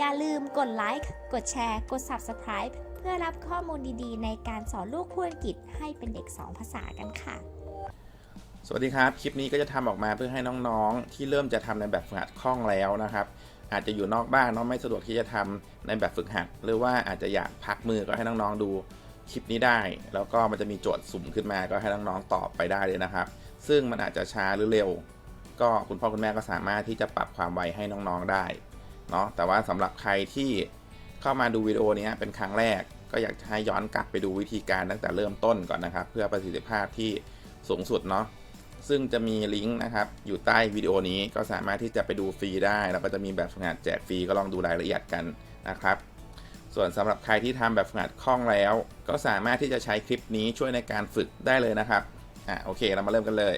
อย่าลืมกดไลค์ กดแชร์ กด Subscribe เพื่อรับข้อมูลดีๆ ในการสอนลูกพูดอังกฤษให้เป็นเด็ก 2 ภาษากันค่ะ สวัสดีครับ คลิปนี้ก็จะทำออกมาเพื่อให้น้องๆ ที่เริ่มจะทำในแบบฝึกหัดคล่องแล้วนะครับ อาจจะอยู่นอกบ้านเน้องไม่สะดวกที่จะทำในแบบฝึกหัด หรือว่าอาจจะอยากพักมือก็ให้น้องๆดูคลิปนี้ได้ แล้วก็มันจะมีโจทย์สุ่มขึ้นมาก็ให้น้องๆตอบไปได้เลยนะครับ ซึ่งมันอาจจะช้าหรือเร็ว ก็คุณพ่อคุณแม่ก็สามารถที่จะปรับความไวให้น้องๆได้ เนาะแต่ว่าสำหรับใครที่เข้ามาดูวิดีโอนี้เป็นครั้งแรก ก็อยากจะให้ย้อนกลับไปดูวิธีการตั้งแต่เริ่มต้นก่อนนะครับ เพื่อประสิทธิภาพที่สูงสุดเนาะซึ่งจะมีลิงก์นะครับอยู่ใต้วิดีโอนี้ก็สามารถที่จะไปดูฟรีได้ แล้วก็จะมีแบบฝึกหัดแจกฟรีก็ลองดูรายละเอียดกันนะครับ ส่วนสำหรับใครที่ทำแบบฝึกหัดคล่องแล้ว ก็สามารถที่จะใช้คลิปนี้ช่วยในการฝึกได้เลยนะครับอะโอเคเรามาเริ่มกันเลย